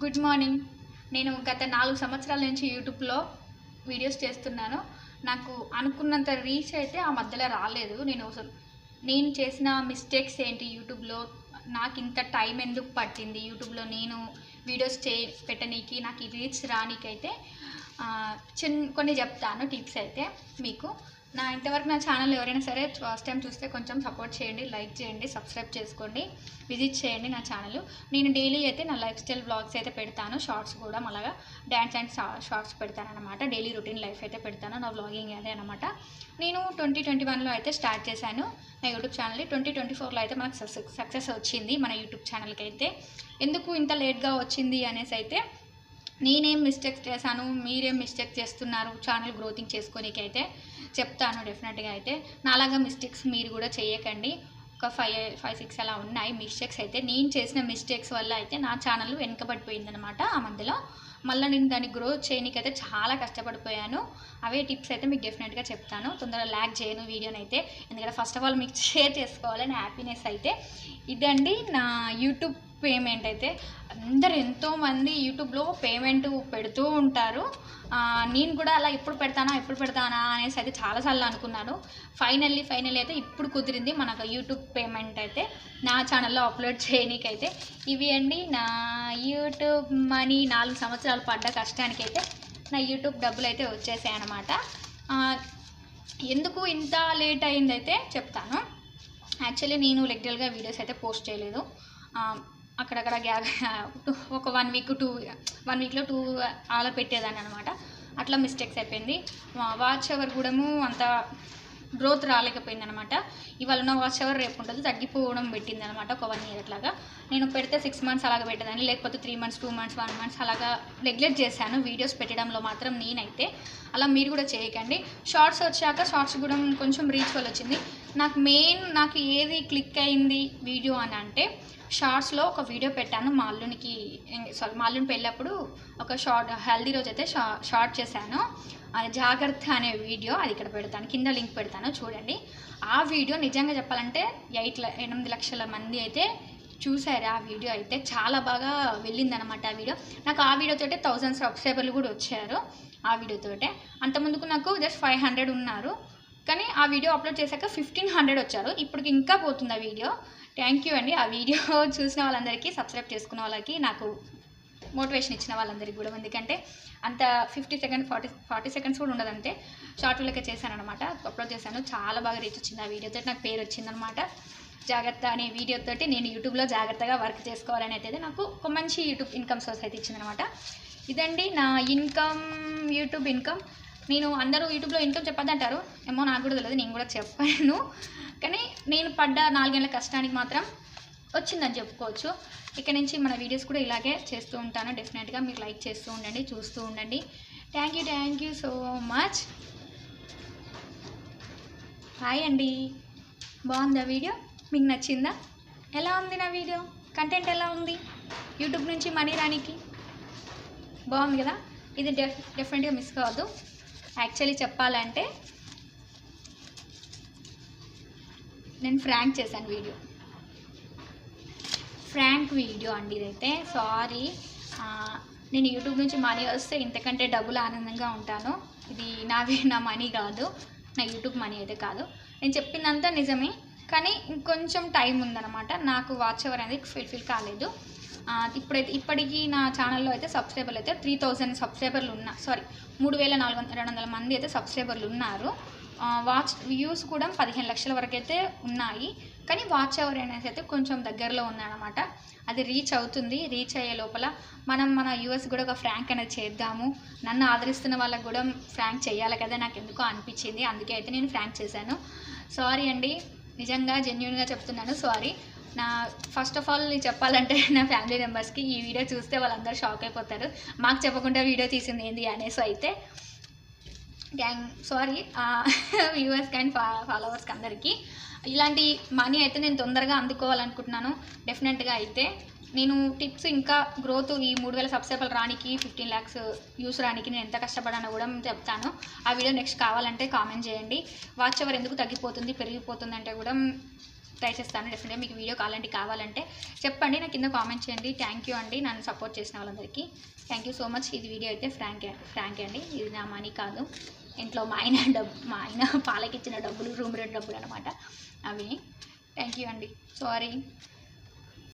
Good morning. నేను గత నాలుగు సంవత్సరాల నుంచి యూట్యూబ్లో వీడియోస్ చేస్తున్నాను. నాకు అనుకున్నంత రీచ్ అయితే ఆ మధ్యలో రాలేదు. నేను అసలు నేను చేసిన మిస్టేక్స్ ఏంటి యూట్యూబ్లో? నాకు ఇంత టైం ఎందుకు పట్టింది? యూట్యూబ్లో నేను వీడియోస్ చే పెట్టనీకి నాకు ఈ రీచ్ రానీకైతే చిన్న కొన్ని చెప్తాను టిప్స్ అయితే మీకు. నా ఇంతవరకు నా ఛానల్ ఎవరైనా సరే ఫస్ట్ టైం చూస్తే కొంచెం సపోర్ట్ చేయండి లైక్ చేయండి సబ్స్క్రైబ్ చేసుకోండి విజిట్ చేయండి నా ఛానల్. నేను డైలీ అయితే నా లైఫ్ స్టైల్ బ్లాగ్స్ అయితే పెడతాను షార్ట్స్ కూడా అలాగా డ్యాన్స్ అండ్ షార్ట్స్ పెడతాను అనమాట డైలీ రొటీన్ లైఫ్ అయితే పెడతాను నా బ్లాగింగ్ అదే అనమాట నేను ట్వంటీ ట్వంటీ వన్లో అయితే స్టార్ట్ చేశాను నా యూట్యూబ్ ఛానల్ ట్వంటీ ట్వంటీ ఫోర్లో అయితే మనకు సక్సెస్ వచ్చింది మన యూట్యూబ్ ఛానల్కి అయితే. ఎందుకు ఇంత లేట్గా వచ్చింది అనేసి అయితే నేనేం మిస్టేక్స్ చేశాను మీరేం మిస్టేక్ చేస్తున్నారు ఛానల్ గ్రోతింగ్ చేసుకోనీకి అయితే చెప్తాను డెఫినెట్గా అయితే. నాలాగా మిస్టేక్స్ మీరు కూడా చేయకండి. ఒక ఫైవ్ ఫైవ్ సిక్స్ అలా ఉన్నాయి మిస్టేక్స్ అయితే. నేను చేసిన మిస్టేక్స్ వల్ల అయితే నా ఛానల్ వెనుకబడిపోయిందనమాట ఆ మధ్యలో. మళ్ళీ నేను దాన్ని గ్రో చేయడానికి అయితే చాలా కష్టపడిపోయాను. అవే టిప్స్ అయితే మీకు డెఫినెట్గా చెప్తాను. తొందరగా ల్యాక్ చేయను వీడియోని అయితే ఎందుకంటే ఫస్ట్ ఆఫ్ ఆల్ మీకు షేర్ చేసుకోవాలని హ్యాపీనెస్ అయితే. ఇదండి నా యూట్యూబ్ పేమెంట్ అయితే అందరు ఎంతోమంది యూట్యూబ్లో పేమెంట్ పెడుతూ ఉంటారు. నేను కూడా అలా ఎప్పుడు పెడతానా ఎప్పుడు పెడతానా అనేసి అయితే చాలాసార్లు అనుకున్నాను. ఫైనల్లీ ఫైనల్లీ అయితే ఇప్పుడు కుదిరింది మనకు యూట్యూబ్ పేమెంట్ అయితే. నా ఛానల్లో అప్లోడ్ చేయనీకైతే. ఇవి అండి నా యూట్యూబ్ మనీ నాలుగు సంవత్సరాలు పడ్డ కష్టానికైతే నా యూట్యూబ్ డబ్బులు అయితే వచ్చేసాయి అనమాట ఎందుకు ఇంత లేట్ అయిందైతే చెప్తాను. యాక్చువల్లీ నేను రెగ్యులర్గా వీడియోస్ అయితే పోస్ట్ చేయలేదు. అక్కడక్కడ గ్యాప్ ఒక వన్ వీక్ టూ వన్ వీక్లో టూ అలా పెట్టేదాన్ని అనమాట అట్లా మిస్టేక్స్ అయిపోయింది. వాచ్ అవర్ కూడా అంత గ్రోత్ రాలేకపోయింది అనమాట ఇవాళ ఉన్న వాచ్ అవర్ రేపు ఉంటుంది తగ్గిపోవడం పెట్టింది అనమాట ఒక వన్ ఇయర్ అట్లాగా. నేను పెడితే సిక్స్ మంత్స్ అలాగా పెట్టేదాన్ని లేకపోతే three months two months one months అలాగా నెగ్లెక్ట్ చేశాను వీడియోస్ పెట్టడంలో మాత్రం నేనైతే. అలా మీరు కూడా చేయకండి. షార్ట్స్ వచ్చాక షార్ట్స్ కూడా కొంచెం రీచ్ వల్ల వచ్చింది. నాకు మెయిన్ నాకు ఏది క్లిక్ అయింది వీడియో అని అంటే షార్ట్స్లో ఒక వీడియో పెట్టాను మా అల్లునికి. సారీ మా అల్లుని పెళ్ళప్పుడు ఒక షార్ట్ హెల్దీ రోజు అయితే షా షార్ట్ చేశాను. అది జాగ్రత్త అనే వీడియో అది ఇక్కడ పెడతాను. కింద లింక్ పెడతాను చూడండి. ఆ వీడియో నిజంగా చెప్పాలంటే ఎయిట్ ల- ఎనిమిది లక్షల మంది అయితే చూసారు ఆ వీడియో అయితే. చాలా బాగా వెళ్ళిందనమాట ఆ వీడియో నాకు ఆ వీడియోతోటే థౌజండ్ సబ్స్క్రైబర్లు కూడా వచ్చారు ఆ వీడియోతోటే అంతముందుకు నాకు జస్ట్ ఫైవ్ హండ్రెడ్ ఉన్నారు. కానీ ఆ వీడియో అప్లోడ్ చేశాక ఫిఫ్టీన్ హండ్రెడ్ వచ్చారు. ఇప్పటికి ఇంకా పోతుంది ఆ వీడియో. థ్యాంక్ యూ అండి. ఆ వీడియో చూసిన వాళ్ళందరికీ సబ్స్క్రైబ్ చేసుకున్న వాళ్ళకి నాకు మోటివేషన్ ఇచ్చిన వాళ్ళందరికీ కూడా. ఎందుకంటే అంత fifty second forty forty seconds కూడా ఉండదంటే షార్ట్ వీళ్ళకే చేశాను అనమాట అప్లోడ్ చేశాను. చాలా బాగా రీచ్ వచ్చింది ఆ వీడియోతో నాకు పేరు వచ్చిందనమాట జాగ్రత్త అనే వీడియోతో నేను యూట్యూబ్లో జాగ్రత్తగా వర్క్ చేసుకోవాలని అయితే నాకు ఒక మంచి యూట్యూబ్ ఇన్కమ్ సోర్స్ అయితే ఇచ్చిందనమాట ఇదండి నా ఇన్కమ్ యూట్యూబ్ ఇన్కమ్. నేను అందరూ యూట్యూబ్లో ఇన్కమ్ చెప్పొద్దంటారు ఏమో నాకు కూడా తెలియదు నేను కూడా చెప్పాను. కానీ నేను పడ్డ నాలుగేళ్ళ కష్టానికి మాత్రం వచ్చిందని చెప్పుకోవచ్చు. ఇక్కడ నుంచి మన వీడియోస్ కూడా ఇలాగే చేస్తూ ఉంటాను. డెఫినెట్గా మీరు లైక్ చేస్తూ ఉండండి చూస్తూ ఉండండి. Thank you thank you so much hi అండి. బాగుందా వీడియో మీకు నచ్చిందా? ఎలా ఉంది నా వీడియో కంటెంట్ ఎలా ఉంది? యూట్యూబ్ నుంచి మనీ రానికి? బాగుంది కదా? ఇది డెఫ్ డెఫినెట్గా మిస్ కావద్దు. యాక్చువల్లీ చెప్పాలంటే నేను ఫ్రాంక్ చేశాను వీడియో. ఫ్రాంక్ వీడియో అండి ఇదైతే. సారీ. నేను యూట్యూబ్ నుంచి మనీ వస్తే ఇంతకంటే డబ్బులు ఆనందంగా ఉంటాను. ఇది నావి నా మనీ కాదు. నా యూట్యూబ్ మనీ అయితే కాదు. నేను చెప్పిందంతా నిజమే. కానీ ఇంకొంచెం టైం ఉందన్నమాట. నాకు వాచ్ అవర్ అనేది ఫిల్ఫిల్ కాలేదు. ఇప్పుడైతే ఇప్పటికీ నా ఛానల్లో అయితే సబ్స్క్రైబర్లు అయితే త్రీ థౌజండ్ సబ్స్క్రైబర్లు ఉన్నా సారీ మూడు వేల నాలుగు వందల రెండు వందల మంది అయితే సబ్స్క్రైబర్లు ఉన్నారు. వాచ్ వ్యూస్ కూడా పదిహేను లక్షల వరకు అయితే ఉన్నాయి. కానీ వాచ్ అవర్ అనేది అయితే కొంచెం దగ్గరలో ఉందన్నమాట. అది రీచ్ అవుతుంది రీచ్ అయ్యే లోపల మనం మన యూఎస్ కూడా ఒక ఫ్రాంక్ అనేది చేద్దాము. నన్ను ఆదరిస్తున్న వాళ్ళకి కూడా ఫ్రాంక్ చేయాలి కదా నాకు ఎందుకో అనిపించింది. అందుకే అయితే నేను ఫ్రాంక్ చేశాను. సారీ అండి. నిజంగా జెన్యున్గా చెప్తున్నాను సారీ నా ఫస్ట్ ఆఫ్ ఆల్ చెప్పాలంటే నా ఫ్యామిలీ మెంబర్స్కి ఈ వీడియో చూస్తే వాళ్ళందరూ షాక్ అయిపోతారు. మాకు చెప్పకుండా వీడియో తీసింది ఏంది అనేసి అయితే గ్యాంగ్ సారీ వ్యూవర్స్ అండ్ ఫా ఫాలోవర్స్కి అందరికీ. ఇలాంటి మనీ అయితే నేను తొందరగా అందుకోవాలనుకుంటున్నాను. డెఫినెట్గా అయితే నేను టిప్స్ ఇంకా గ్రోత్ ఈ మూడు వేల సబ్స్క్రైబర్లు రానికి ఫిఫ్టీన్ ల్యాక్స్ యూస్ రానికి నేను ఎంత కష్టపడానో కూడా చెప్తాను. ఆ వీడియో నెక్స్ట్ కావాలంటే కామెంట్ చేయండి. వాచ్ అవర్ ఎందుకు తగ్గిపోతుంది పెరిగిపోతుంది అంటే కూడా ట్రై చేస్తాను. డెఫినెట్గా మీకు వీడియో కావాలంటే కావాలంటే చెప్పండి నా కింద కామెంట్ చేయండి. థ్యాంక్ యూ అండి. నన్ను సపోర్ట్ చేసిన వాళ్ళందరికీ. థ్యాంక్ యూ సో మచ్ ఇది వీడియో అయితే ఫ్రాంక్ ఫ్రాంక్ అండి. ఇది నా మనీ కాదు. ఇంట్లో మా ఆయన డబ్బు మా ఆయన పాలకిచ్చిన డబ్బులు రూమ్ రెండు డబ్బులు అనమాట అవి. థ్యాంక్ యూ అండి. సారీ